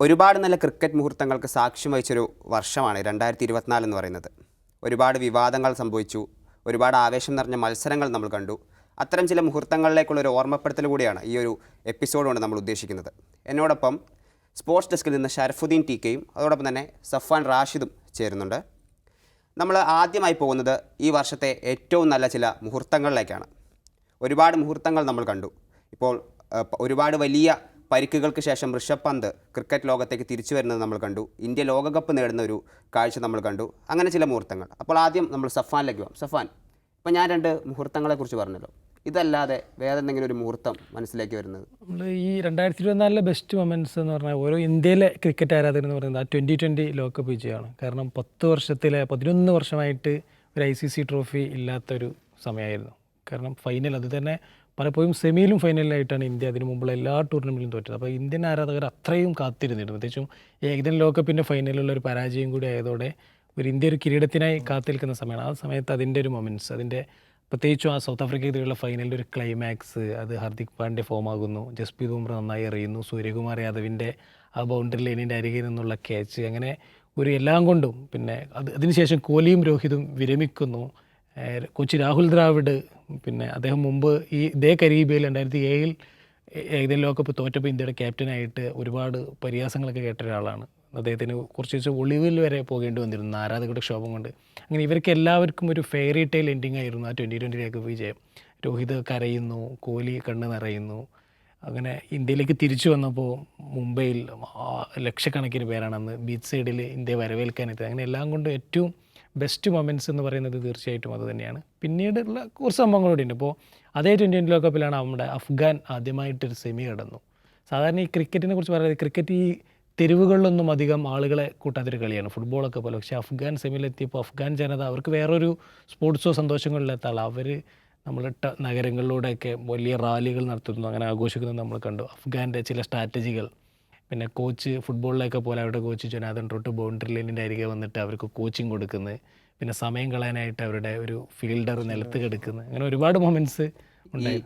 ഒരുപാട് നല്ല ക്രിക്കറ്റ് മുഹൂർത്തങ്ങൾക്ക് സാക്ഷ്യം വഹിച്ചൊരു വർഷമാണ് രണ്ടായിരത്തി ഇരുപത്തിനാല് എന്ന് പറയുന്നത്. ഒരുപാട് വിവാദങ്ങൾ സംഭവിച്ചു. ഒരുപാട് ആവേശം നിറഞ്ഞ മത്സരങ്ങൾ നമ്മൾ കണ്ടു. അത്തരം ചില മുഹൂർത്തങ്ങളിലേക്കുള്ള ഒരു ഓർമ്മപ്പെടുത്തൽ കൂടിയാണ് ഈ ഒരു എപ്പിസോഡ് കൊണ്ട് നമ്മൾ ഉദ്ദേശിക്കുന്നത്. എന്നോടൊപ്പം സ്പോർട്സ് ഡെസ്കിൽ നിന്ന് ഷർഫുദ്ദീൻ ടി കെയും അതോടൊപ്പം തന്നെ സഫാൻ റാഷിദും ചേരുന്നുണ്ട്. നമ്മൾ ആദ്യമായി പോകുന്നത് ഈ വർഷത്തെ ഏറ്റവും നല്ല ചില മുഹൂർത്തങ്ങളിലേക്കാണ്. ഒരുപാട് മുഹൂർത്തങ്ങൾ നമ്മൾ കണ്ടു. ഇപ്പോൾ ഒരുപാട് വലിയ പരിക്കുകൾക്ക് ശേഷം ഋഷഭ് പന്ത് ക്രിക്കറ്റ് ലോകത്തേക്ക് തിരിച്ചു വരുന്നത് നമ്മൾ കണ്ടു. ഇന്ത്യ ലോകകപ്പ് നേടുന്ന ഒരു കാഴ്ച നമ്മൾ കണ്ടു. അങ്ങനെ ചില മുഹൂർത്തങ്ങൾ. അപ്പോൾ ആദ്യം നമ്മൾ സഫാനിലേക്ക് പോകാം സഫാൻ ഇപ്പോൾ ഞാൻ രണ്ട് മുഹൂർത്തങ്ങളെക്കുറിച്ച് പറഞ്ഞല്ലോ. ഇതല്ലാതെ വേറെ എന്തെങ്കിലും ഒരു മുഹൂർത്തം മനസ്സിലേക്ക് വരുന്നത്? നമ്മൾ ഈ രണ്ടായിരത്തി ഇരുപത്തിനാലിലെ ബെസ്റ്റ് മൊമെന്റ്സ് എന്ന് പറഞ്ഞാൽ ഓരോ ഇന്ത്യയിലെ ക്രിക്കറ്റ് ആരാധകർ എന്ന് പറയുന്നത് ആ ട്വന്റി ട്വന്റി ലോകകപ്പ് വിജയമാണ്. കാരണം പത്ത് വർഷത്തിലെ പതിനൊന്ന് വർഷമായിട്ട് ഒരു ഐ സി സി ട്രോഫി ഇല്ലാത്തൊരു സമയമായിരുന്നു. കാരണം ഫൈനൽ അത് തന്നെ പലപ്പോഴും സെമിയിലും ഫൈനലിലായിട്ടാണ് ഇന്ത്യ അതിന് മുമ്പുള്ള എല്ലാ ടൂർണമെന്റിലും തോറ്റത്. അപ്പോൾ ഇന്ത്യൻ ആരാധകർ അത്രയും കാത്തിരുന്നിരുന്നു. പ്രത്യേകിച്ചും ഏകദിന ലോകകപ്പിന്റെ ഫൈനലിലുള്ള ഒരു പരാജയം കൂടി ആയതോടെ ഒരു ഇന്ത്യ ഒരു കിരീടത്തിനായി കാത്തിരിക്കുന്ന സമയമാണ്. ആ സമയത്ത് അതിന്റെ ഒരു മൊമെന്റ്സ് അതിന്റെ പ്രത്യേകിച്ചും ആ സൗത്ത് ആഫ്രിക്കയ്ക്കെതിരെയുള്ള ഫൈനലിന്റെ ഒരു ക്ലൈമാക്സ് അത് ഹർദിക് പാണ്ഡ്യ ഫോമാകുന്നു ജസ്പ്രീത് ബുംറ നന്നായി എറിയുന്നു. സൂര്യകുമാർ യാദവിന്റെ ആ ബൗണ്ടറി ലൈനിന്റെ അരികിൽ നിന്നുള്ള ക്യാച്ച് അങ്ങനെ ഒരു എല്ലാം കൊണ്ടും പിന്നെ അത് അതിനുശേഷം കോഹ്ലിയും രോഹിതും വിരമിക്കുന്നു. കൊച്ചി രാഹുൽ ദ്രാവിഡ് പിന്നെ അദ്ദേഹം മുമ്പ് ഈ ഇതേ കരീബിയയിൽ രണ്ടായിരത്തി ഏഴിൽ ഏകദിന ലോകകപ്പ് തോറ്റപ്പോൾ ഇന്ത്യയുടെ ക്യാപ്റ്റനായിട്ട് ഒരുപാട് പരിഹാസങ്ങളൊക്കെ കേട്ട ഒരാളാണ്. അദ്ദേഹത്തിന് കുറച്ച് ദിവസം ഒളിവിൽ വരെ പോകേണ്ടി വന്നിരുന്നു ആരാധകരുടെ ക്ഷോഭം കൊണ്ട്. അങ്ങനെ ഇവർക്ക് എല്ലാവർക്കും ഒരു ഫെയറി ടൈൽ എൻഡിങ് ആയിരുന്നു ആ ട്വന്റി ട്വന്റിയിലേക്ക് വിജയം. രോഹിത് കരയുന്നു കോഹ്ലി കണ്ണ് നിറയുന്നു. അങ്ങനെ ഇന്ത്യയിലേക്ക് തിരിച്ചു വന്നപ്പോൾ മുംബൈയിൽ ലക്ഷക്കണക്കിന് പേരാണ് അന്ന് ബീച്ച് സൈഡിൽ ഇന്ത്യ വരവേൽക്കാനെത്തിയത് അങ്ങനെ എല്ലാം കൊണ്ട് ഏറ്റവും ബെസ്റ്റ് മൊമെന്റ്സ് എന്ന് പറയുന്നത് തീർച്ചയായിട്ടും അത് തന്നെയാണ്. പിന്നീടുള്ള കുറച്ച് സംഭവങ്ങളൂടെ ഉണ്ട് ഇപ്പോൾ അതേ ട്വന്റി ട്വന്റി ലോകകപ്പിലാണ് നമ്മുടെ അഫ്ഗാൻ ആദ്യമായിട്ടൊരു സെമി കടന്നു. സാധാരണ ഈ ക്രിക്കറ്റിനെ കുറിച്ച് പറയുന്നത് ക്രിക്കറ്റ് ഈ തെരുവുകളിലൊന്നും അധികം ആളുകളെ കൂട്ടാത്തൊരു കളിയാണ്. ഫുട്ബോളൊക്കെ പോലെ. പക്ഷേ അഫ്ഗാൻ സെമിയിലെത്തിയപ്പോൾ അഫ്ഗാൻ ജനത അവർക്ക് വേറൊരു സ്പോർട്സോ സന്തോഷങ്ങളിലെത്താൾ അവർ ട നഗരങ്ങളിലൂടെയൊക്കെ വലിയ റാലികൾ നടത്തുന്നു. അങ്ങനെ ആഘോഷിക്കുന്നത് നമ്മൾ കണ്ടു. അഫ്ഗാന്റെ ചില സ്ട്രാറ്റജികൾ പിന്നെ കോച്ച് ഫുട്ബോളിലൊക്കെ പോലെ അവരുടെ കോച്ച് ജൊനാഥൻ റോട്ട് ബൗണ്ടറി ലൈനിന്റെ അരികെ വന്നിട്ട് അവർക്ക് കോച്ചിങ് കൊടുക്കുന്നത് പിന്നെ സമയം കളയാനായിട്ട് അവരുടെ ഒരു ഫീൽഡർ നിലത്ത് കിടക്കുന്നത് അങ്ങനെ ഒരുപാട് മൊമെന്റ്സ്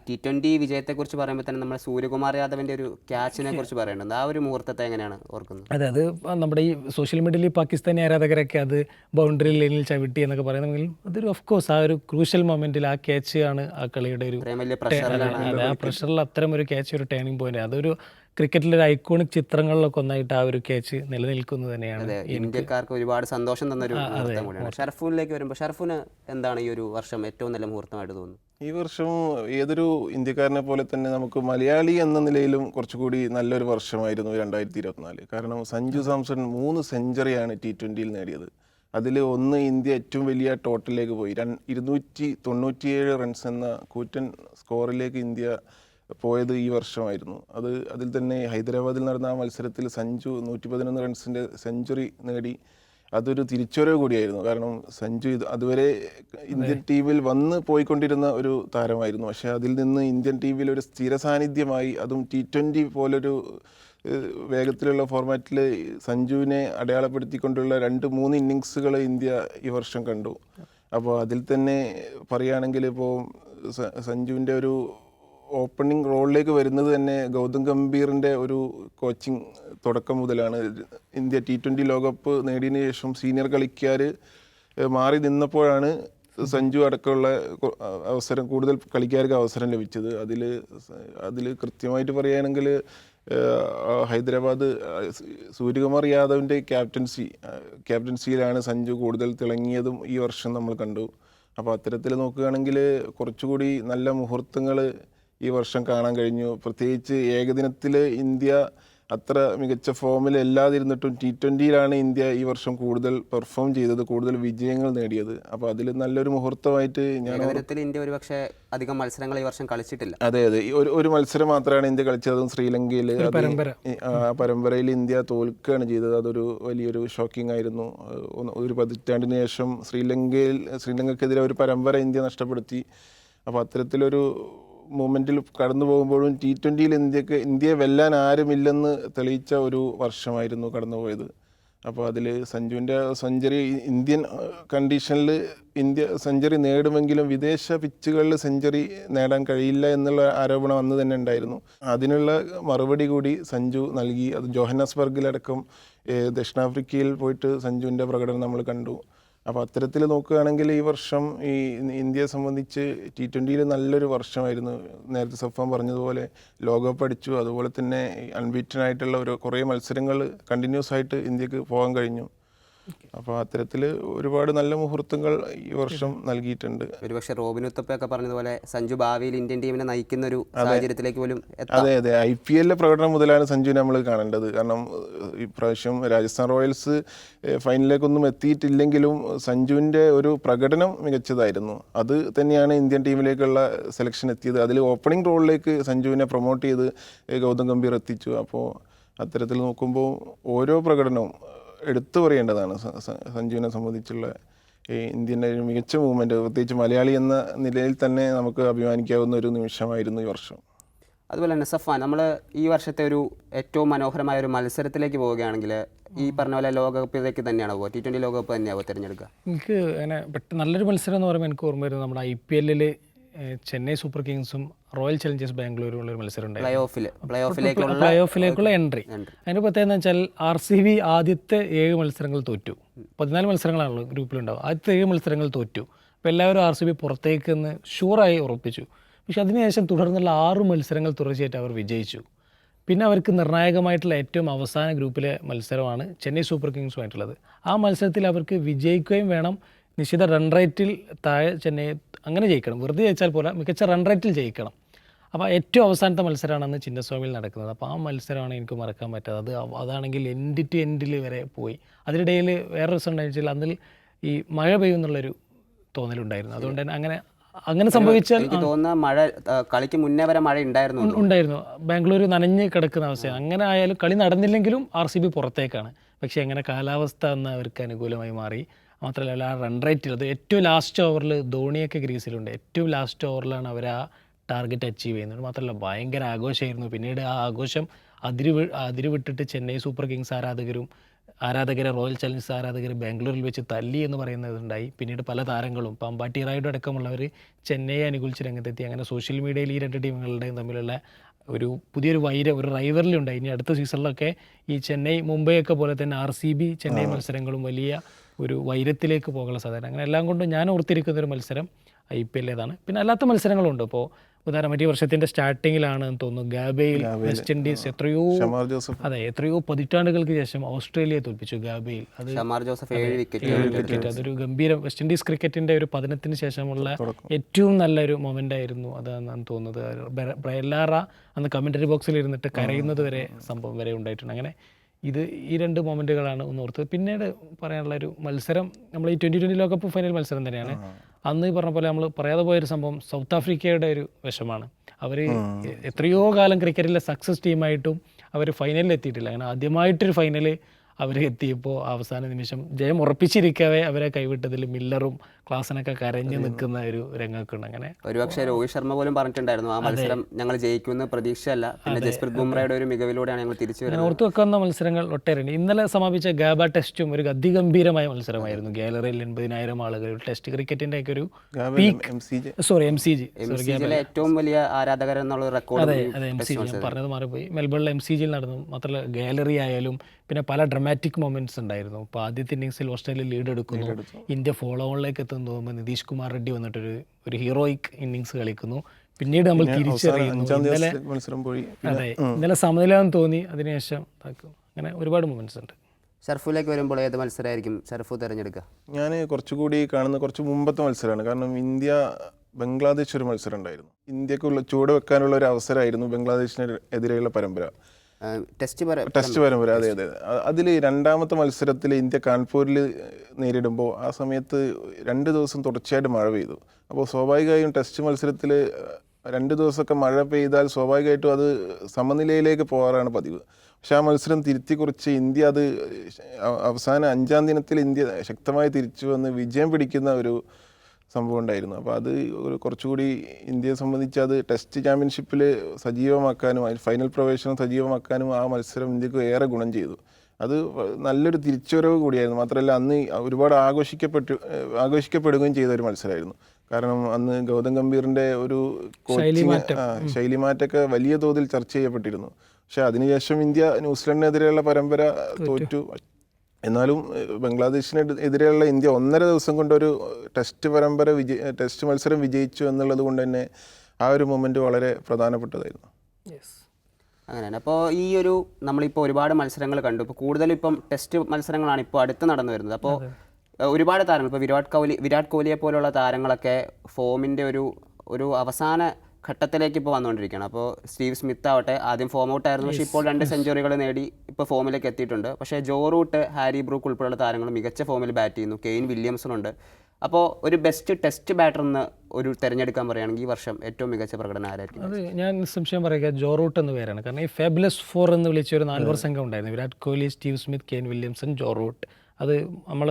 ടി ട്വന്റി വിജയത്തെക്കുറിച്ച് പറയുമ്പോൾ തന്നെ നമ്മുടെ സൂര്യകുമാർ യാദവിന്റെ ഒരു ക്യാച്ചിനെ കുറിച്ച് പറയുന്നുണ്ട്. ആ ഒരു മുഹൂർത്തത്തെ എങ്ങനെയാണ് ഓർക്കുന്നത്? അതെ അത് നമ്മുടെ ഈ സോഷ്യൽ മീഡിയയിൽ പാകിസ്ഥാനി ആരാധകരൊക്കെ അത് ബൗണ്ടറി ലൈനിൽ ചവിട്ടി എന്നൊക്കെ പറയുന്നെങ്കിൽ അതൊരു ഓഫ് കോഴ്സ് ആ ഒരു ക്രൂഷ്യൽ മൊമെന്റിൽ ആ ക്യാച്ച് ആണ് ആ കളിയുടെ ഒരു അതെ ആ പ്രഷറിൽ അത്തരം ഒരു ക്യാച്ച് ഒരു ടേണിംഗ് പോയിന്റ് അതൊരു ക്രിക്കറ്റിലെ ഒരു ഐക്കോണിക് ചിത്രങ്ങളിലൊക്കെ ഒന്നായിട്ട് ആ ഒരു ക്യാച്ച് നിലനിൽക്കുന്നത് തന്നെയാണ് ഇന്ത്യക്കാർക്ക് ഒരുപാട് സന്തോഷം തന്ന ഒരു കൂടിയാണ്. ഷർഫൂനിലേക്ക് വരുമ്പോൾ ഷർഫൂന് എന്താണ് ഈ ഒരു വർഷം ഏറ്റവും നല്ല മുഹൂർത്തമായിട്ട് തോന്നുന്നത്? ഈ വർഷം ഏതൊരു ഇന്ത്യക്കാരനെ പോലെ തന്നെ നമുക്ക് മലയാളി എന്ന നിലയിലും കുറച്ചുകൂടി നല്ലൊരു വർഷമായിരുന്നു രണ്ടായിരത്തി ഇരുപത്തിനാല് കാരണം സഞ്ജു സാംസൺ മൂന്ന് സെഞ്ചുറിയാണ് ടി ട്വന്റിയിൽ നേടിയത്. അതിൽ ഒന്ന് ഇന്ത്യ ഏറ്റവും വലിയ ടോട്ടലിലേക്ക് പോയി. രൺ ഇരുന്നൂറ്റി തൊണ്ണൂറ്റിയേഴ് റൺസ് എന്ന കൂറ്റൻ സ്കോറിലേക്ക് ഇന്ത്യ പോയത് ഈ വർഷമായിരുന്നു. അത് അതിൽ തന്നെ ഹൈദരാബാദിൽ നടന്ന ആ മത്സരത്തിൽ സഞ്ജു നൂറ്റി പതിനൊന്ന് റൺസിന്റെ സെഞ്ചുറി നേടി. അതൊരു തിരിച്ചുവരവ് കൂടിയായിരുന്നു. കാരണം സഞ്ജു ഇത് അതുവരെ ഇന്ത്യൻ ടീമിൽ വന്ന് പോയിക്കൊണ്ടിരുന്ന ഒരു താരമായിരുന്നു. പക്ഷേ അതിൽ നിന്ന് ഇന്ത്യൻ ടീമിൽ ഒരു സ്ഥിര സാന്നിധ്യമായി അതും ടി ട്വന്റി പോലൊരു വേഗത്തിലുള്ള ഫോർമാറ്റിൽ സഞ്ജുവിനെ അടയാളപ്പെടുത്തിക്കൊണ്ടുള്ള രണ്ട് മൂന്ന് ഇന്നിങ്സുകൾ ഇന്ത്യ ഈ വർഷം കണ്ടു. അപ്പോൾ അതിൽ തന്നെ പറയുകയാണെങ്കിൽ ഇപ്പോൾ സഞ്ജുവിന്റെ ഒരു ഓപ്പണിംഗ് റോളിലേക്ക് വരുന്നത് തന്നെ ഗൗതം ഗംഭീറിന്റെ ഒരു കോച്ചിങ് തുടക്കം മുതലാണ്. ഇന്ത്യ ടി ട്വന്റി ലോകകപ്പ് നേടിയതിന് ശേഷം സീനിയർ കളിക്കാർ മാറി നിന്നപ്പോഴാണ് സഞ്ജു അടക്കമുള്ള അവസരം കൂടുതൽ കളിക്കാർക്ക് അവസരം ലഭിച്ചത്. അതിൽ അതിൽ കൃത്യമായിട്ട് പറയുകയാണെങ്കിൽ ഹൈദരാബാദ് സൂര്യകുമാർ യാദവിന്റെ ക്യാപ്റ്റൻസി ക്യാപ്റ്റൻസിയിലാണ് സഞ്ജു കൂടുതൽ തിളങ്ങിയതും ഈ വർഷം നമ്മൾ കണ്ടു. അപ്പോൾ അത്തരത്തിൽ നോക്കുകയാണെങ്കിൽ കുറച്ചുകൂടി നല്ല മുഹൂർത്തങ്ങൾ ഈ വർഷം കാണാൻ കഴിഞ്ഞു. പ്രത്യേകിച്ച് ഏകദിനത്തിൽ ഇന്ത്യ അത്ര മികച്ച ഫോമിൽ അല്ലാതിരുന്നിട്ടും ടി ട്വന്റിയിലാണ് ഇന്ത്യ ഈ വർഷം കൂടുതൽ പെർഫോം ചെയ്തത് കൂടുതൽ വിജയങ്ങൾ നേടിയത്. അപ്പോൾ അതിൽ നല്ലൊരു മുഹൂർത്തമായിട്ട് ഞാൻ ഇന്ത്യ ഒരു പക്ഷേ അധികം മത്സരങ്ങൾ ഈ വർഷം കളിച്ചിട്ടില്ല. അതെ അതെ. ഒരു ഒരു മത്സരം മാത്രമാണ് ഇന്ത്യ കളിച്ചത്. അതും ശ്രീലങ്കയിൽ അത് പരമ്പര. ആ പരമ്പരയിൽ ഇന്ത്യ തോൽക്കുകയാണ് ചെയ്തത്. അതൊരു വലിയൊരു ഷോക്കിംഗ് ആയിരുന്നു. ഒരു പതിറ്റാണ്ടിന് ശേഷം ശ്രീലങ്കയിൽ ശ്രീലങ്കക്കെതിരെ ഒരു പരമ്പര ഇന്ത്യ നഷ്ടപ്പെടുത്തി. അപ്പോൾ അത്തരത്തിലൊരു മൂമെന്റിൽ കടന്നു പോകുമ്പോഴും ടി ട്വന്റിയിൽ ഇന്ത്യയ്ക്ക് ഇന്ത്യയെ വെല്ലാൻ ആരുമില്ലെന്ന് തെളിയിച്ച ഒരു വർഷമായിരുന്നു കടന്നുപോയത് അപ്പോൾ അതിൽ സഞ്ജുവിന്റെ സെഞ്ചുറി ഇന്ത്യൻ കണ്ടീഷനിൽ ഇന്ത്യ സെഞ്ചുറി നേടുമെങ്കിലും വിദേശ പിച്ചുകളിൽ സെഞ്ചുറി നേടാൻ കഴിയില്ല എന്നുള്ള ആരോപണം അന്ന് തന്നെ ഉണ്ടായിരുന്നു. അതിനുള്ള മറുപടി കൂടി സഞ്ജു നൽകി. അത് ജോഹന്നാസ്ബർഗിലടക്കം ദക്ഷിണാഫ്രിക്കയിൽ പോയിട്ട് സഞ്ജുവിന്റെ പ്രകടനം നമ്മൾ കണ്ടു. അപ്പോൾ അത്തരത്തിൽ നോക്കുകയാണെങ്കിൽ ഈ വർഷം ഈ ഇന്ത്യയെ സംബന്ധിച്ച് ടി ട്വന്റിയിൽ നല്ലൊരു വർഷമായിരുന്നു. നേരത്തെ സഫാൻ പറഞ്ഞതുപോലെ ലോകകപ്പ് അടിച്ചു. അതുപോലെ തന്നെ അൺബീറ്റൻ ആയിട്ടുള്ള ഒരു കുറേ മത്സരങ്ങൾ കണ്ടിന്യൂസ് ആയിട്ട് ഇന്ത്യയ്ക്ക് പോകാൻ കഴിഞ്ഞു. അപ്പോൾ അത്തരത്തിൽ ഒരുപാട് നല്ല മുഹൂർത്തങ്ങൾ ഈ വർഷം നൽകിയിട്ടുണ്ട്. ഒരുപക്ഷെ റോബിൻ ഉത്തപ്പയൊക്കെ പറഞ്ഞതുപോലെ സഞ്ജു ഭാവിയിൽ ഇന്ത്യൻ ടീമിനെ നയിക്കുന്ന ഒരു സാഹചര്യത്തിലേക്ക് പോലും അതെ അതെ. ഐ പി എല്ലിലെ പ്രകടനം മുതലാണ് സഞ്ജു നമ്മൾ കാണേണ്ടത്. കാരണം ഈ ഇപ്രാവശ്യം രാജസ്ഥാൻ റോയൽസ് ഫൈനലിലേക്കൊന്നും എത്തിയിട്ടില്ലെങ്കിലും സഞ്ജുവിന്റെ ഒരു പ്രകടനം മികച്ചതായിരുന്നു. അത് തന്നെയാണ് ഇന്ത്യൻ ടീമിലേക്കുള്ള സെലക്ഷൻ എത്തിയത്. അതിൽ ഓപ്പണിംഗ് റോളിലേക്ക് സഞ്ജുവിനെ പ്രൊമോട്ട് ചെയ്ത് ഗൗതം ഗംഭീർ എത്തിച്ചു. അപ്പോൾ അത്തരത്തിൽ നോക്കുമ്പോൾ ഓരോ പ്രകടനവും എടുത്തു പറയേണ്ടതാണ്. സഞ്ജുവിനെ സംബന്ധിച്ചുള്ള ഈ ഇന്ത്യന്റെ ഒരു മികച്ച മൂവ്മെന്റ് പ്രത്യേകിച്ച് മലയാളി എന്ന നിലയിൽ തന്നെ നമുക്ക് അഭിമാനിക്കാവുന്ന ഒരു നിമിഷമായിരുന്നു ഈ വർഷം. അതുപോലെ തന്നെ സഫാൻ നമ്മൾ ഈ വർഷത്തെ ഒരു ഏറ്റവും മനോഹരമായ ഒരു മത്സരത്തിലേക്ക് പോവുകയാണെങ്കിൽ ഈ പറഞ്ഞ പോലെ ലോകകപ്പിലേക്ക് തന്നെയാണ് പോകുക ടി ട്വന്റി ലോകകപ്പ് തന്നെയാവും തിരഞ്ഞെടുക്കുക? എനിക്ക് അങ്ങനെ പെട്ടെന്ന് നല്ലൊരു മത്സരം എന്ന് പറയുമ്പോൾ എനിക്ക് ഓർമ്മ വരുന്നത് നമ്മുടെ ഐ പി എല്ലിൽ ചെന്നൈ സൂപ്പർ കിങ്സും റോയൽ ചലഞ്ചേഴ്സ് ബാംഗ്ലൂരും ഉള്ള ഒരു മത്സരം പ്ലേ ഓഫിലേക്കുള്ള എൻട്രി അതിന്റെ പ്രത്യേകത എന്ന് വെച്ചാൽ ആർ സി ബി ആദ്യത്തെ ഏഴ് മത്സരങ്ങൾ തോറ്റു. പതിനാല് മത്സരങ്ങളാണല്ലോ ഗ്രൂപ്പിലുണ്ടാവും ആദ്യത്തെ ഏഴ് മത്സരങ്ങൾ തോറ്റു. അപ്പോൾ എല്ലാവരും ആർ സി ബി പുറത്തേക്ക് ഷുവറായി ഉറപ്പിച്ചു. പക്ഷെ അതിനുശേഷം തുടർന്നുള്ള ആറ് മത്സരങ്ങൾ തുടർച്ചയായിട്ട് അവർ വിജയിച്ചു. പിന്നെ അവർക്ക് നിർണായകമായിട്ടുള്ള ഏറ്റവും അവസാന ഗ്രൂപ്പിലെ മത്സരമാണ് ചെന്നൈ സൂപ്പർ കിങ്സുമായിട്ടുള്ളത്. ആ മത്സരത്തിൽ അവർക്ക് വിജയിക്കുകയും വേണം. നിശ്ചിത റൺ റേറ്റിൽ താഴെ ചെന്നൈ അങ്ങനെ ജയിക്കണം. വെറുതെ ജയിച്ചാൽ പോലെ മികച്ച റൺ റേറ്റിൽ ജയിക്കണം. അപ്പോൾ ഏറ്റവും അവസാനത്തെ മത്സരമാണ് അന്ന് ചിന്നസ്വാമിയിൽ നടക്കുന്നത്. അപ്പോൾ ആ മത്സരമാണ് എനിക്ക് മറക്കാൻ പറ്റാത്തത് അത് അതാണെങ്കിൽ എൻഡ് ടു എൻഡിൽ വരെ പോയി. അതിനിടയിൽ വേറെ ദിവസം ഉണ്ടായിരുന്നു വെച്ചാൽ അന്നിൽ ഈ മഴ പെയ്യുന്നുള്ളൊരു തോന്നലുണ്ടായിരുന്നു. അതുകൊണ്ട് തന്നെ അങ്ങനെ അങ്ങനെ സംഭവിച്ചാൽ തോന്നുന്ന മഴ കളിക്ക് മുന്നേ വരെ മഴ ഉണ്ടായിരുന്നു ഉണ്ടായിരുന്നു. ബാംഗ്ലൂർ നനഞ്ഞ് കിടക്കുന്ന അവസ്ഥയാണ്. അങ്ങനെ ആയാലും കളി നടന്നില്ലെങ്കിലും ആർ സി ബി പുറത്തേക്കാണ്. പക്ഷേ എങ്ങനെ കാലാവസ്ഥ എന്ന് അവർക്ക് അനുകൂലമായി മാറി. മാത്രമല്ല ആ റൺ റേറ്റിൽ അത് ഏറ്റവും ലാസ്റ്റ് ഓവറിൽ ധോണിയൊക്കെ ഗ്രീസിലുണ്ട്. ഏറ്റവും ലാസ്റ്റ് ഓവറിലാണ് അവർ ആ ടാർഗറ്റ് അച്ചീവ് ചെയ്യുന്നത്. മാത്രമല്ല ഭയങ്കര ആഘോഷമായിരുന്നു. പിന്നീട് ആ ആഘോഷം അതിരി അതിരി അതിര് വിട്ടിട്ട് ചെന്നൈ സൂപ്പർ കിങ്സ് ആരാധകരും ആരാധകരെ റോയൽ ചലഞ്ചേഴ്സ് ആരാധകർ ബാംഗ്ലൂരിൽ വെച്ച് തല്ലി എന്ന് പറയുന്നതുണ്ടായി പിന്നീട് പല താരങ്ങളും പമ്പാട്ടി റായുടെ അടക്കമുള്ളവർ ചെന്നൈയെ അനുകൂലിച്ച് രംഗത്തെത്തി. അങ്ങനെ സോഷ്യൽ മീഡിയയിൽ ഈ രണ്ട് ടീമുകളുടെയും തമ്മിലുള്ള ഒരു പുതിയൊരു വൈര ഒരു റൈവറിലി ഉണ്ടായി. ഇനി അടുത്ത സീസണിലൊക്കെ ഈ ചെന്നൈ മുംബൈ ഒക്കെ പോലെ തന്നെ ആർ സി ബി ചെന്നൈ മത്സരങ്ങളും വലിയ ഒരു വൈരത്തിലേക്ക് പോകാനുള്ള സാധ്യത. അങ്ങനെ എല്ലാം കൊണ്ടും ഞാൻ ഓർത്തിരിക്കുന്ന ഒരു മത്സരം ഐ പി എല്ലേതാണ് പിന്നെ അല്ലാത്ത മത്സരങ്ങളുണ്ട്. ഇപ്പോൾ ഉദാഹരണമായിട്ട് ഈ വർഷത്തിന്റെ സ്റ്റാർട്ടിങ്ങിലാണ് തോന്നുന്നു. ഗാബയിൽ വെസ്റ്റ് ഇൻഡീസ് എത്രയോ ഷമാർ ജോസഫ്. അതെ എത്രയോ പതിറ്റാണ്ടുകൾക്ക് ശേഷം ഓസ്ട്രേലിയയെ തോൽപ്പിച്ചു ഗാബയിൽ. അത് ഷമാർ ജോസഫ് ഏഴ് വിക്കറ്റ് അതൊരു ഗംഭീര വെസ്റ്റ് ഇൻഡീസ് ക്രിക്കറ്റിന്റെ ഒരു പതനത്തിന് ശേഷമുള്ള ഏറ്റവും നല്ലൊരു മൊമെന്റ് ആയിരുന്നു അതാണെന്ന് തോന്നുന്നത്. ബ്രയല്ലാറ അന്ന് കമന്ററി ബോക്സിൽ ഇരുന്നിട്ട് കരയുന്നത് വരെ സംഭവം വരെ ഉണ്ടായിട്ടുണ്ട്. അങ്ങനെ ഇത് ഈ രണ്ട് മൊമെന്റുകളാണ് ഒന്ന് ഓർത്തത്. പിന്നീട് പറയാനുള്ള ഒരു മത്സരം നമ്മൾ ഈ ട്വന്റി ട്വന്റി ലോകകപ്പ് ഫൈനൽ മത്സരം തന്നെയാണ്. അന്ന് ഈ പറഞ്ഞ പോലെ നമ്മൾ പറയാതെ പോയൊരു സംഭവം സൗത്ത് ആഫ്രിക്കയുടെ ഒരു വിഷമാണ്. അവർ എത്രയോ കാലം ക്രിക്കറ്റിലെ സക്സസ് ടീമായിട്ടും അവർ ഫൈനലിൽ എത്തിയിട്ടില്ല. അങ്ങനെ ആദ്യമായിട്ടൊരു ഫൈനൽ അവർ എത്തിയപ്പോൾ അവസാന നിമിഷം ജയം ഉറപ്പിച്ചിരിക്കവേ അവരെ കൈവിട്ടതിൽ മില്ലറും ക്ലാസ്സിനൊക്കെ കരഞ്ഞു നിൽക്കുന്ന ഒരു രംഗമൊക്കെ ഉണ്ട് അങ്ങനെ ഒരുപക്ഷെ രോഹിത് ശർമ്മ പോലും പറഞ്ഞിട്ടുണ്ടായിരുന്നു ആ മത്സരം ഞങ്ങൾ ജയിക്കുമെന്ന് പ്രതീക്ഷയല്ല. പിന്നെ ജസ്പ്രീത് ബുംറയുടെ ഒരു മികവിലൂടെയാണ് ഞങ്ങൾ തിരിച്ചു വരുന്നത്. ഓർത്തു വെക്കുന്ന മത്സരങ്ങൾ ഒട്ടേറെയുണ്ട്. ഇന്നലെ സമാപിച്ച ഗാബ ടെസ്റ്റും ഒരു അതിഗംഭീരമായ മത്സരമായിരുന്നു. ഗാലറിയിൽ എൺപതിനായിരം ആളുകൾ ടെസ്റ്റ് ക്രിക്കറ്റിന്റെ ഒക്കെ ഒരു M C J. Sorry M C G. ഏറ്റവും വലിയ ആരാധകർ എന്നുള്ള റെക്കോർഡ് അതെ അതെ എം സി ജി. പറഞ്ഞത് മാറിപ്പോയി. മെൽബണിലെ എം സി ജിയിൽ നടന്നു. മാത്രമല്ല ഗാലറി ആയാലും പിന്നെ പല ഡ്രമാറ്റിക് മൊമെന്റ്സ് ഉണ്ടായിരുന്നു. ഇപ്പോൾ ആദ്യത്തെ ഇന്നിങ്സിൽ ഓസ്ട്രേലിയ ലീഡ് എടുക്കുന്നു. ഇന്ത്യ ഫോളോ ഓണിലേക്ക് എത്തുന്നു തോന്നുമ്പോൾ നിതീഷ് കുമാർ റെഡ്ഡി വന്നിട്ടൊരു ഒരു ഹീറോയിക് ഇന്നിങ്സ് കളിക്കുന്നു. പിന്നീട് നമ്മൾ തിരിച്ചറിയുന്നു. ഇന്നലെ മത്സരം പോയി. അതെ ഇന്നലെ സമനിലാന്ന് തോന്നി. അതിനുശേഷം അങ്ങനെ ഒരുപാട് മൊമെന്റ്സ് ഉണ്ട്. ഷർഫിലേക്ക് വരുമ്പോൾ ഏത് മത്സരമായിരിക്കും ഷർഫു തിരഞ്ഞെടുക്കുക? ഞാൻ കുറച്ചുകൂടി കാണുന്ന കുറച്ച് മുമ്പത്തെ മത്സരമാണ്. കാരണം ഇന്ത്യ ബംഗ്ലാദേശ് ഒരു മത്സരം ഉണ്ടായിരുന്നു. ഇന്ത്യക്കുള്ള ചൂട് വെക്കാനുള്ള ഒരു അവസരമായിരുന്നു ബംഗ്ലാദേശിനെതിരെയുള്ള പരമ്പര. ടെസ്റ്റ് ടെസ്റ്റ് പരമ്പര അതെ അതെ അതിൽ രണ്ടാമത്തെ മത്സരത്തിൽ ഇന്ത്യ കാൺപൂരിൽ നേരിടുമ്പോൾ ആ സമയത്ത് രണ്ട് ദിവസം തുടർച്ചയായിട്ട് മഴ പെയ്തു. അപ്പോൾ സ്വാഭാവികമായും ടെസ്റ്റ് മത്സരത്തിൽ രണ്ട് ദിവസമൊക്കെ മഴ പെയ്താൽ സ്വാഭാവികമായിട്ടും അത് സമനിലയിലേക്ക് പോകാറാണ് പതിവ്. പക്ഷെ ആ മത്സരം തിരുത്തി കുറിച്ച് ഇന്ത്യ അത് അവസാന അഞ്ചാം ദിനത്തിൽ ഇന്ത്യ ശക്തമായി തിരിച്ചു വന്ന് വിജയം പിടിക്കുന്ന ഒരു സംഭവം ഉണ്ടായിരുന്നു അപ്പോൾ അത് ഒരു കുറച്ചുകൂടി ഇന്ത്യയെ സംബന്ധിച്ച് അത് ടെസ്റ്റ് ചാമ്പ്യൻഷിപ്പിൽ സജീവമാക്കാനും അതിൽ ഫൈനൽ പ്രവേശനം സജീവമാക്കാനും ആ മത്സരം ഇന്ത്യയ്ക്ക് ഏറെ ഗുണം ചെയ്തു. അത് നല്ലൊരു തിരിച്ചുവരവ് കൂടിയായിരുന്നു. മാത്രമല്ല അന്ന് ഒരുപാട് ആഘോഷിക്കപ്പെട്ടു ആഘോഷിക്കപ്പെടുകയും ചെയ്ത ഒരു മത്സരമായിരുന്നു. കാരണം അന്ന് ഗൗതം ഗംഭീറിന്റെ ഒരു കോച്ചിങ് ശൈലിമാറ്റൊക്കെ വലിയ തോതിൽ ചർച്ച ചെയ്യപ്പെട്ടിരുന്നു. പക്ഷേ അതിനുശേഷം ഇന്ത്യ ന്യൂസിലൻഡിനെതിരെയുള്ള പരമ്പര തോറ്റു. എന്നാലും ബംഗ്ലാദേശിന് എതിരെയുള്ള ഇന്ത്യ ഒന്നര ദിവസം കൊണ്ട് ഒരു ടെസ്റ്റ് പരമ്പര വിജയ ടെസ്റ്റ് മത്സരം വിജയിച്ചു എന്നുള്ളത് കൊണ്ട് തന്നെ ആ ഒരു മൊമെന്റ് വളരെ പ്രധാനപ്പെട്ടതായിരുന്നു. അങ്ങനെയാണ്. അപ്പോൾ ഈ ഒരു നമ്മളിപ്പോൾ ഒരുപാട് മത്സരങ്ങൾ കണ്ടു. ഇപ്പോൾ കൂടുതലും ഇപ്പം ടെസ്റ്റ് മത്സരങ്ങളാണ് ഇപ്പോൾ അടുത്ത് നടന്നു വരുന്നത്. അപ്പോൾ ഒരുപാട് താരങ്ങൾ. ഇപ്പോൾ വിരാട് കോഹ്ലി വിരാട് കോഹ്ലിയെ പോലുള്ള താരങ്ങളൊക്കെ ഫോമിന്റെ ഒരു ഒരു അവസാന ഘട്ടത്തിലേക്ക് ഇപ്പോൾ വന്നുകൊണ്ടിരിക്കുകയാണ് അപ്പോൾ സ്റ്റീവ് സ്മിത്ത് ആവട്ടെ ആദ്യം ഫോം ഔട്ട് ആയിരുന്നു. പക്ഷേ ഇപ്പോൾ രണ്ട് സെഞ്ചുറികൾ നേടി ഇപ്പോൾ ഫോമിലേക്ക് എത്തിയിട്ടുണ്ട്. പക്ഷേ ജോ റൂട്ട് ഹാരി ബ്രൂക്ക് ഉൾപ്പെടെയുള്ള താരങ്ങൾ മികച്ച ഫോമിൽ ബാറ്റ് ചെയ്യുന്നു. കെയിൻ വില്യംസണുണ്ട് അപ്പോൾ ഒരു ബെസ്റ്റ് ടെസ്റ്റ് ബാറ്റർ എന്ന് ഒരു തിരഞ്ഞെടുക്കാൻ പറയുകയാണെങ്കിൽ ഈ വർഷം ഏറ്റവും മികച്ച പ്രകടനം ആരായിരിക്കും? അത് ഞാൻ നിസ്സംശയം പറയുക ജോ റൂട്ട് എന്ന് പേരാണ്. കാരണം ഈ ഫേബ്ലസ് ഫോർ എന്ന് വിളിച്ച ഒരു നാല് സംഘം ഉണ്ടായിരുന്നു. Virat Kohli Steve Smith Kane Williamson Joe Root. അത് നമ്മൾ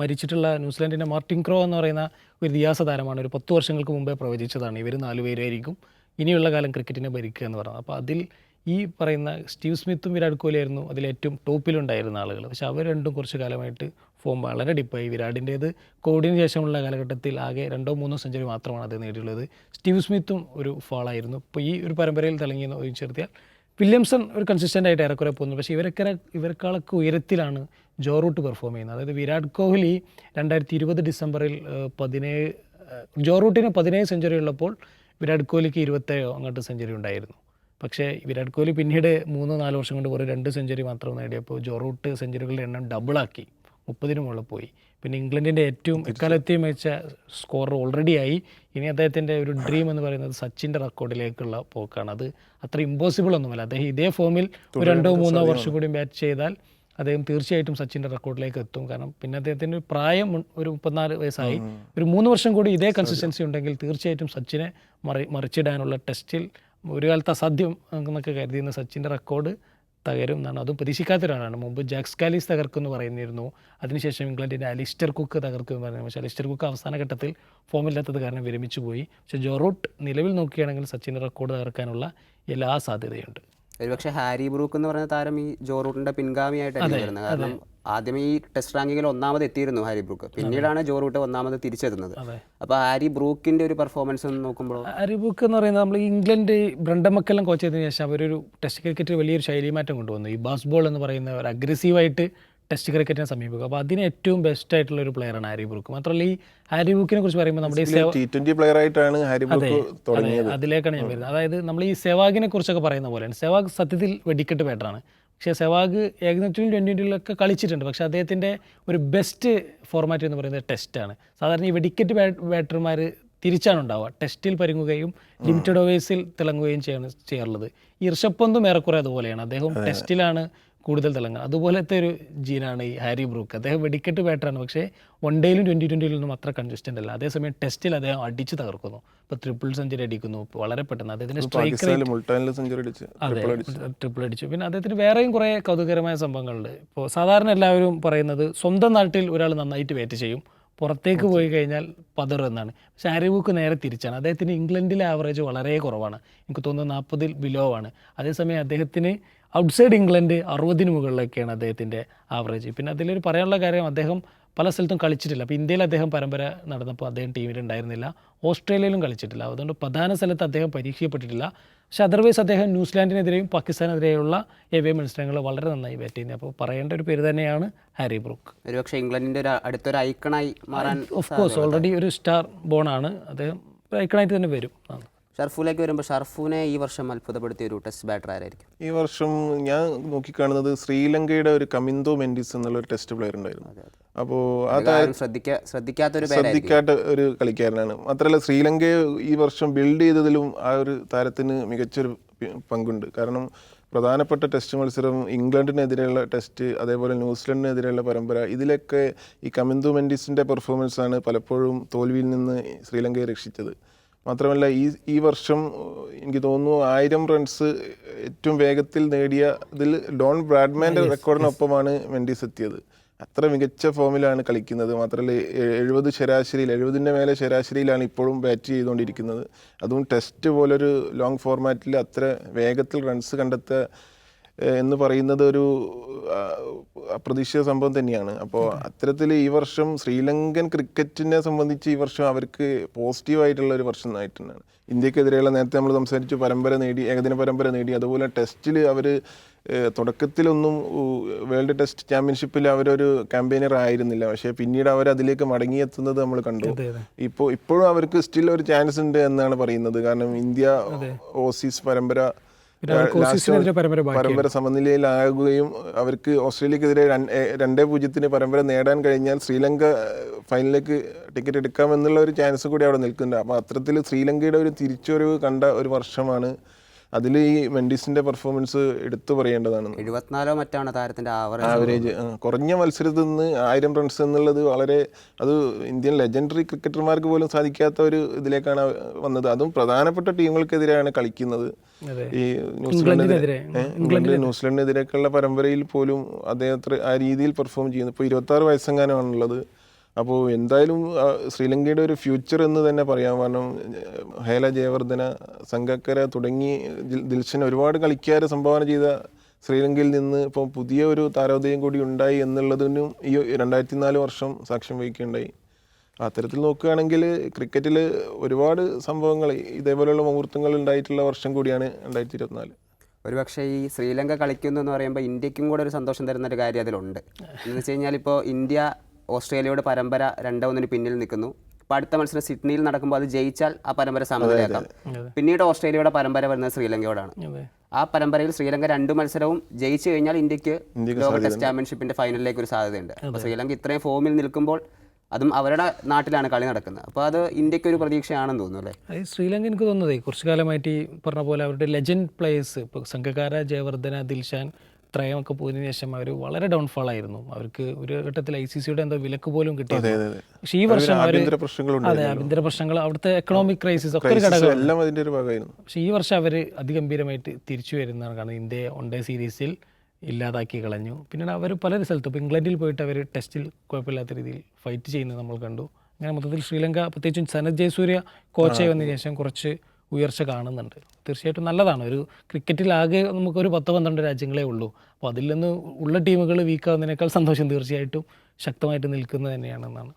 മരിച്ചിട്ടുള്ള ന്യൂസിലാൻഡിന്റെ മാർട്ടിൻ ക്രോ എന്ന് പറയുന്ന ഒരു ഇതിഹാസ താരമാണ്. ഒരു പത്ത് വർഷങ്ങൾക്ക് മുമ്പേ പ്രവചിച്ചതാണ്. ഇവർ നാലുപേരായിരിക്കും ഇനിയുള്ള കാലം ക്രിക്കറ്റിനെ ഭരിക്കുക എന്ന് പറയുന്നത് അപ്പോൾ അതിൽ ഈ പറയുന്ന സ്റ്റീവ് സ്മിത്തും വിരാട് കോഹ്ലി ആയിരുന്നു അതിലേറ്റവും ടോപ്പിലുണ്ടായിരുന്ന ആളുകൾ പക്ഷെ അവർ രണ്ടും കുറച്ച് കാലമായിട്ട് ഫോം വളരെ ഡിപ്പായി. വിരാടിന്റേത് കോവിഡിന് ശേഷമുള്ള കാലഘട്ടത്തിൽ ആകെ രണ്ടോ മൂന്നോ സെഞ്ചുറി മാത്രമാണ് അത് നേടിയുള്ളത് സ്റ്റീവ് സ്മിത്തും ഒരു ഫാളായിരുന്നു ഇപ്പോൾ ഈ ഒരു പരമ്പരയിൽ തിളങ്ങി എന്ന് വില്യംസൺ ഒരു കൺസിസ്റ്റന്റ് ആയിട്ട് ഏറെക്കുറെ പോകുന്നു. പക്ഷേ ഇവരൊക്കെ ഇവരെക്കാളൊക്കെ ഉയരത്തിലാണ് ജോ റൂട്ട് പെർഫോം ചെയ്യുന്നത്. അതായത് വിരാട് കോഹ്ലി രണ്ടായിരത്തി ഇരുപത് ഡിസംബറിൽ പതിനേഴ് ജോ റൂട്ടിന് പതിനേഴ് സെഞ്ചുറി ഉള്ളപ്പോൾ വിരാട് കോഹ്ലിക്ക് ഇരുപത്തേഴോ അങ്ങോട്ട് സെഞ്ചുറി ഉണ്ടായിരുന്നു. പക്ഷേ വിരാട് കോഹ്ലി പിന്നീട് മൂന്നോ നാലോ വർഷം കൊണ്ട് വെറും രണ്ട് സെഞ്ചുറി മാത്രം നേടിയപ്പോൾ ജോ റൂട്ട് സെഞ്ചുറികളുടെ എണ്ണം ഡബിളാക്കി മുപ്പതിന് മുകളിൽ പോയി. പിന്നെ ഇംഗ്ലണ്ടിന്റെ ഏറ്റവും എക്കാലത്തെയും മികച്ച സ്കോർ ഓൾറെഡി ആയി. ഇനി അദ്ദേഹത്തിന്റെ ഒരു ഡ്രീം എന്ന് പറയുന്നത് സച്ചിന്റെ റെക്കോർഡിലേക്കുള്ള പോക്കാണ്. അത് അത്ര ഇമ്പോസിബിൾ ഒന്നുമല്ല. അദ്ദേഹം ഇതേ ഫോമിൽ ഒരു രണ്ടോ മൂന്നോ വർഷം കൂടി ബാറ്റ് ചെയ്താൽ അദ്ദേഹം തീർച്ചയായിട്ടും സച്ചിന്റെ റെക്കോർഡിലേക്ക് എത്തും. കാരണം പിന്നെ അദ്ദേഹത്തിന്റെ പ്രായം ഒരു മുപ്പത്തിനാല് വയസ്സായി. ഒരു മൂന്ന് വർഷം കൂടി ഇതേ കൺസിസ്റ്റൻസി ഉണ്ടെങ്കിൽ തീർച്ചയായിട്ടും സച്ചിനെ മറി മറിച്ചിടാനുള്ള ടെസ്റ്റിൽ ഒരു കാലത്ത് അസാധ്യം എന്നൊക്കെ കരുതിയിരുന്ന സച്ചിന്റെ റെക്കോർഡ് തകരും എന്നാണ്. അതും പ്രതീക്ഷിക്കാത്തൊരാളാണ് മുമ്പ് ജാക്സ് കാലീസ് തകർക്കുമെന്ന് പറയുന്നിരുന്നു. അതിനുശേഷം ഇംഗ്ലണ്ടിന്റെ അലിസ്റ്റർ കുക്ക് തകർക്കും എന്ന് പറയുന്നു. പക്ഷേ അലിസ്റ്റർ കുക്ക് അവസാന ഘട്ടത്തിൽ ഫോമില്ലാത്തത് കാരണം വിരമിച്ചു പോയി. പക്ഷേ ജോറൂട്ട് നിലവിൽ നോക്കുകയാണെങ്കിൽ സച്ചിന്റെ റെക്കോർഡ് തകർക്കാനുള്ള എല്ലാ സാധ്യതയുണ്ട്. ഒരുപക്ഷെ ഹാരി ബ്രൂക്ക് എന്ന് പറയുന്ന താരം ഈ ജോറൂട്ടിന്റെ പിൻഗാമിയായിട്ടാണ് വരുന്നത്. കാരണം ആദ്യം ഈ ടെസ്റ്റ് റാങ്കിങ്ങിൽ ഒന്നാമത് എത്തിയിരുന്നു ഹാരി ബ്രൂക്ക്. പിന്നീടാണ് ജോ റൂട്ട് ഒന്നാമത് തിരിച്ചെത്തുന്നത്. അപ്പൊ അപ്പോൾ ഹാരി ബ്രൂക്കിന്റെ ഒരു പെർഫോമൻസ് നോക്കുമ്പോൾ ഹാരി ബ്രൂക്ക് എന്ന് പറയുന്നത് നമ്മൾ ഇംഗ്ലണ്ട് ബ്രണ്ടമക്കെല്ലാം കോച്ച് ചെയ്തതിനു ശേഷം അവരൊരു ടെസ്റ്റ് ക്രിക്കറ്റിൽ വലിയൊരു ശൈലി മാറ്റം കൊണ്ടുവന്നു. ഈ ബാസ് ബോൾ എന്ന് പറയുന്ന ഒരു അഗ്രസീവായിട്ട് ടെസ്റ്റ് ക്രിക്കറ്റിനെ സമീപിക്കും. അപ്പോൾ അതിന് ഏറ്റവും ബെസ്റ്റ് ആയിട്ടുള്ള ഒരു പ്ലെയറാണ് ഹാരി ബ്രൂക്ക്. മാത്രമല്ല ഈ ഹാരി ബ്രൂക്കിനെ കുറിച്ച് പറയുമ്പോൾ നമ്മുടെ ഈ പ്ലെയർ ആയിട്ടാണ് ഹാരി ബ്രൂക്ക് തുടങ്ങിയത്. അതിലേക്കാണ് ഞാൻ വരുന്നത്. അതായത് നമ്മൾ ഈ സെവാഗിനെ കുറിച്ചൊക്കെ പറയുന്ന പോലെയാണ്. സെവാഗ് സത്യത്തിൽ വെടിക്കെട്ട് ബാറ്ററാണ് പക്ഷേ സെവാഗ് ഏകദിനത്തിലും ട്വന്റി ട്വന്റിയിലൊക്കെ കളിച്ചിട്ടുണ്ട്. പക്ഷേ അദ്ദേഹത്തിന്റെ ഒരു ബെസ്റ്റ് ഫോർമാറ്റ് എന്ന് പറയുന്നത് ടെസ്റ്റാണ് സാധാരണ ഈ വെടിക്കെട്ട് ബാറ്റർമാർ തിരിച്ചാണ് ഉണ്ടാവുക. ടെസ്റ്റിൽ പരുങ്ങുകയും ലിമിറ്റഡ് ഓവേഴ്സിൽ തിളങ്ങുകയും ചെയ്യാണ് ചെയ്യാറുള്ളത്. ഈ ഋഷഭ് പന്തും ഏറെക്കുറെ അതുപോലെയാണ്. അദ്ദേഹം ടെസ്റ്റിലാണ് കൂടുതൽ തിളങ്ങുക. അതുപോലത്തെ ഒരു ജീനാണ് ഈ ഹാരി ബ്രൂക്ക്. അദ്ദേഹം വെടിക്കെട്ട് ബാറ്ററാണ് പക്ഷേ വൺ ഡേയിലും ട്വന്റി ട്വന്റിയിലൊന്നും അത്ര കൺസിസ്റ്റന്റ് അല്ല. അതേസമയം ടെസ്റ്റിൽ അദ്ദേഹം അടിച്ച് തകർക്കുന്നു. ഇപ്പോൾ ട്രിപ്പിൾ സെഞ്ചുറി അടിക്കുന്നു. വളരെ പെട്ടെന്ന് അദ്ദേഹത്തിന്റെ സ്ട്രൈക്ക് അതെ ട്രിപ്പിൾ അടിച്ചു. പിന്നെ അദ്ദേഹത്തിന് വേറെയും കുറേ കൗതുകരമായ സംഭവങ്ങളുണ്ട്. ഇപ്പോൾ സാധാരണ എല്ലാവരും പറയുന്നത് സ്വന്തം നാട്ടിൽ ഒരാൾ നന്നായിട്ട് ബാറ്റ് ചെയ്യും. പുറത്തേക്ക് പോയി കഴിഞ്ഞാൽ പതറും എന്നാണ്. പക്ഷേ ഹാരി ആര്യബുക്ക് നേരെ തിരിച്ചാണ്. അദ്ദേഹത്തിന് ഇംഗ്ലണ്ടിലെ ആവറേജ് വളരെ കുറവാണ്. എനിക്ക് തോന്നുന്നു നാൽപ്പതിൽ ബിലോ ആണ്. അതേസമയം അദ്ദേഹത്തിന് ഔട്ട്സൈഡ് ഇംഗ്ലണ്ട് അറുപതിന് മുകളിലൊക്കെയാണ് അദ്ദേഹത്തിന്റെ ആവറേജ്. പിന്നെ അതിലൊരു പറയാനുള്ള കാര്യം അദ്ദേഹം പല സ്ഥലത്തും കളിച്ചിട്ടില്ല. അപ്പോൾ ഇന്ത്യയിൽ അദ്ദേഹം പരമ്പര നടന്നപ്പോൾ അദ്ദേഹം ടീമിലുണ്ടായിരുന്നില്ല ഓസ്ട്രേലിയയിലും കളിച്ചിട്ടില്ല. അതുകൊണ്ട് പ്രധാന സ്ഥലത്ത് അദ്ദേഹം പരീക്ഷിക്കപ്പെട്ടിട്ടില്ല. പക്ഷേ അതർവൈസ് അദ്ദേഹം ന്യൂസിലാൻഡിനെതിരെയും പാകിസ്ഥാനെതിരെയുള്ള എവേ മത്സരങ്ങൾ വളരെ നന്നായി ബാറ്റ് ചെയ്യുന്നത് അപ്പോൾ പറയേണ്ട ഒരു പേര് തന്നെയാണ് ഹാരി ബ്രൂക്ക്. ഒരുപക്ഷെ ഇംഗ്ലണ്ടിന്റെ ഒരു അടുത്തൊരു ഐക്കണായി മാറാൻ ഓഫ് കോഴ്സ് ഓൾറെഡി ഒരു സ്റ്റാർ ബോണാണ് അദ്ദേഹം ഐക്കണായിട്ട് തന്നെ വരും. ഷർഫുലേക്ക് വരുമ്പോൾ ഷർഫുനെ ഈ വർഷം അത്ഭുതപ്പെടുത്തിയ ഒരു ടെസ്റ്റ് ബാറ്റർ ആരായിരിക്കും? ഈ വർഷം ഞാൻ നോക്കിക്കാണുന്നത് ശ്രീലങ്കയുടെ ഒരു കമിന്തോ മെൻഡിസ് എന്നുള്ള ഒരു ടെസ്റ്റ് പ്ലെയർ ഉണ്ടായിരുന്നു അപ്പോൾ ആ താരം ആരും ശ്രദ്ധിക്കാ ശ്രദ്ധിക്കാത്തൊരു പേരായിരിക്കും. ശ്രദ്ധിക്കാത്ത ഒരു കളിക്കാരനാണ്. മാത്രമല്ല ശ്രീലങ്കയെ ഈ വർഷം ബിൽഡ് ചെയ്തതിലും ആ ഒരു താരത്തിന് മികച്ചൊരു പങ്കുണ്ട്. കാരണം പ്രധാനപ്പെട്ട ടെസ്റ്റ് മത്സരം ഇംഗ്ലണ്ടിനെതിരെയുള്ള ടെസ്റ്റ് അതേപോലെ ന്യൂസിലൻഡിനെതിരെയുള്ള പരമ്പര ഇതിലൊക്കെ ഈ കമിന്തു മെൻഡിസിന്റെ പെർഫോമൻസാണ് ആണ് പലപ്പോഴും തോൽവിയിൽ നിന്ന് ശ്രീലങ്കയെ രക്ഷിച്ചത്. മാത്രമല്ല ഈ ഈ വർഷം എനിക്ക് തോന്നുന്നു ആയിരം റൺസ് ഏറ്റവും വേഗത്തിൽ നേടിയ ഇതിൽ ഡോൺ ബ്രാഡ്മാന്റെ റെക്കോർഡിനൊപ്പമാണ് മെൻഡീസ് എത്തിയത്. അത്ര മികച്ച ഫോമിലാണ് കളിക്കുന്നത്. മാത്രമല്ല എഴുപത് ശരാശരിയിൽ എഴുപതിന്റെ മേലെ ശരാശരിയിലാണ് ഇപ്പോഴും ബാറ്റ് ചെയ്തുകൊണ്ടിരിക്കുന്നത്. അതും ടെസ്റ്റ് പോലൊരു ലോങ് ഫോർമാറ്റിൽ അത്ര വേഗത്തിൽ റൺസ് കണ്ടെത്തുക എന്ന് പറയുന്നത് ഒരു അപ്രതീക്ഷിത സംഭവം തന്നെയാണ് അപ്പോൾ അത്തരത്തിൽ ഈ വർഷം ശ്രീലങ്കൻ ക്രിക്കറ്റിനെ സംബന്ധിച്ച് ഈ വർഷം അവർക്ക് പോസിറ്റീവായിട്ടുള്ള ഒരു വർഷം ആയിട്ടുണ്ടാണ് ഇന്ത്യക്കെതിരെയുള്ള നേരത്തെ നമ്മൾ സംസാരിച്ചു പരമ്പര നേടി ഏകദിന പരമ്പര നേടി അതുപോലെ ടെസ്റ്റിൽ അവർ തുടക്കത്തിലൊന്നും വേൾഡ് ടെസ്റ്റ് ചാമ്പ്യൻഷിപ്പിൽ അവരൊരു ക്യാമ്പയിനർ ആയിരുന്നില്ല പക്ഷേ പിന്നീട് അവർ അതിലേക്ക് മടങ്ങിയെത്തുന്നത് നമ്മൾ കണ്ടു ഇപ്പോൾ ഇപ്പോഴും അവർക്ക് സ്റ്റിൽ ഒരു ചാൻസ് ഉണ്ട് എന്നാണ് പറയുന്നത് കാരണം ഇന്ത്യ ഓസീസ് പരമ്പര പരമ്പര സമനിലയിലാകുകയും അവർക്ക് ഓസ്ട്രേലിയക്കെതിരെ രണ്ടേ പൂജ്യത്തിന് പരമ്പര നേടാൻ കഴിഞ്ഞാൽ ശ്രീലങ്ക ഫൈനലിലേക്ക് ടിക്കറ്റ് എടുക്കാമെന്നുള്ള ഒരു ചാൻസ് കൂടി അവിടെ നിൽക്കുന്നുണ്ട്. അപ്പോൾ അത്തരത്തിൽ ശ്രീലങ്കയുടെ ഒരു തിരിച്ചുവരവ് കണ്ട ഒരു വർഷമാണ് അതിൽ ഈ മെൻഡിസിന്റെ പെർഫോമൻസ് എടുത്തു പറയേണ്ടതാണ്. എഴുപത്തിനാലോ മറ്റാണ് താരത്തിന്റെ ആവറേജ് കുറഞ്ഞ മത്സരത്തിൽ നിന്ന് ആയിരം റൺസ് എന്നുള്ളത് വളരെ അത് ഇന്ത്യൻ ലെജൻഡറി ക്രിക്കറ്റർമാർക്ക് പോലും സാധിക്കാത്ത ഒരു ഇതിലേക്കാണ് വന്നത്. അതും പ്രധാനപ്പെട്ട ടീമുകൾക്കെതിരെയാണ് കളിക്കുന്നത്. ഈ ന്യൂസിലൻഡിനെതിരെ ഇംഗ്ലണ്ട് ന്യൂസിലൻഡിനെതിരെയൊക്കെയുള്ള പരമ്പരയിൽ പോലും അദ്ദേഹം ആ രീതിയിൽ പെർഫോം ചെയ്യുന്നു. ഇപ്പോൾ ഇരുപത്തി ആറ് വയസ്സെങ്ങാനുമാണുള്ളത്. അപ്പോൾ എന്തായാലും ശ്രീലങ്കയുടെ ഒരു ഫ്യൂച്ചർ എന്ന് തന്നെ പറയാം കാരണം ഹേല ജയവർദ്ധന സംഘക്കര തുടങ്ങി ദിൽ- ദിൽഷൻ ഒരുപാട് കളിക്കാരെ സംഭാവന ചെയ്ത ശ്രീലങ്കയിൽ നിന്ന് ഇപ്പോൾ പുതിയ ഒരു താരോദയം കൂടി ഉണ്ടായി എന്നുള്ളതിനും ഈ രണ്ടായിരത്തി നാല് വർഷം സാക്ഷ്യം വഹിക്കുകയുണ്ടായി. അത്തരത്തിൽ നോക്കുകയാണെങ്കിൽ ക്രിക്കറ്റിൽ ഒരുപാട് സംഭവങ്ങൾ ഇതേപോലെയുള്ള മുഹൂർത്തങ്ങൾ ഉണ്ടായിട്ടുള്ള വർഷം കൂടിയാണ് രണ്ടായിരത്തി ഇരുപത്തിനാല് ഒരുപക്ഷെ ഈ ശ്രീലങ്ക കളിക്കുന്നു എന്ന് പറയുമ്പോൾ ഇന്ത്യക്കും കൂടെ ഒരു സന്തോഷം തരുന്ന ഒരു കാര്യം അതിലുണ്ട്. എന്ന് വെച്ച് കഴിഞ്ഞാൽ ഇപ്പോൾ ഇന്ത്യ ഓസ്ട്രേലിയയുടെ പരമ്പര രണ്ടോ ഒന്നിന് പിന്നിൽ നിൽക്കുന്നു. അപ്പോൾ അടുത്ത മത്സരം സിഡ്നിയിൽ നടക്കുമ്പോൾ അത് ജയിച്ചാൽ ആ പരമ്പര സമനിലയാക്കാം. പിന്നീട് ഓസ്ട്രേലിയയുടെ പരമ്പര വരുന്നത് ശ്രീലങ്കയോടാണ്. അതെ. ആ പരമ്പരയിൽ ശ്രീലങ്ക രണ്ട് മത്സരവും ജയിച്ചു കഴിഞ്ഞാൽ ഇന്ത്യയ്ക്ക് ലോക ടെസ്റ്റ് ചാമ്പ്യൻഷിപ്പിന്റെ ഫൈനലിലേക്ക് ഒരു സാധ്യതയുണ്ട്. അപ്പോൾ ശ്രീലങ്ക ഇത്രയും ഫോമിൽ നിൽക്കുമ്പോൾ അതും അവരുടെ നാട്ടിലാണ് കളി നടക്കുന്നത്. അപ്പോൾ അത് ഇന്ത്യയ്ക്ക് ഒരു പ്രതീക്ഷയാണെന്ന് തോന്നുന്നു അല്ലേ? ശ്രീലങ്ക എനിക്ക് തോന്നുന്നത് കുറച്ചു കാലമായിട്ട് ഈ പറഞ്ഞ പോലെ അവരുടെ ലെജൻഡ് പ്ലേയേഴ്സ് ഇപ്പോൾ സംഘകാര ജയവർദ്ധന ദിൽഷാൻ ത്രയമൊക്കെ പോയതിനു ശേഷം അവർ വളരെ ഡൗൺഫാൾ ആയിരുന്നു. അവർക്ക് ഒരു ഘട്ടത്തിൽ ഐ സി സിയുടെ എന്തോ വിലക്ക് പോലും കിട്ടിയത് അതെ. പക്ഷേ ഈ വർഷം അവർ അതെ ആഭ്യന്തര പ്രശ്നങ്ങൾ അവിടുത്തെ എക്കണോമിക് ക്രൈസിസ് ഒക്കെ ഒരു ഘടകം പക്ഷേ ഈ വർഷം അവർ അതിഗംഭീരമായിട്ട് തിരിച്ചു വരുന്നതാണ് കാരണം ഇന്ത്യയെ വൺ ഡേ സീരീസിൽ ഇല്ലാതാക്കി കളഞ്ഞു. പിന്നീട് അവർ പല സ്ഥലത്തും ഇപ്പോൾ ഇംഗ്ലണ്ടിൽ പോയിട്ട് അവർ ടെസ്റ്റിൽ കുഴപ്പമില്ലാത്ത രീതിയിൽ ഫൈറ്റ് ചെയ്യുന്നത് നമ്മൾ കണ്ടു. അങ്ങനെ മൊത്തത്തിൽ ശ്രീലങ്ക പ്രത്യേകിച്ചും സനത് ജയസൂര്യ കോച്ചായി വന്നതിന് ശേഷം കുറച്ച് ഉയർച്ച കാണുന്നുണ്ട്. തീർച്ചയായിട്ടും നല്ലതാണ്. ഒരു ക്രിക്കറ്റിലാകെ നമുക്കൊരു പത്ത് പന്ത്രണ്ട് രാജ്യങ്ങളേ ഉള്ളൂ. അപ്പോൾ അതിൽ നിന്ന് ഉള്ള ടീമുകൾ വീക്കാവുന്നതിനേക്കാൾ സന്തോഷം തീർച്ചയായിട്ടും ശക്തമായിട്ട് നിൽക്കുന്നത് തന്നെയാണെന്നാണ്.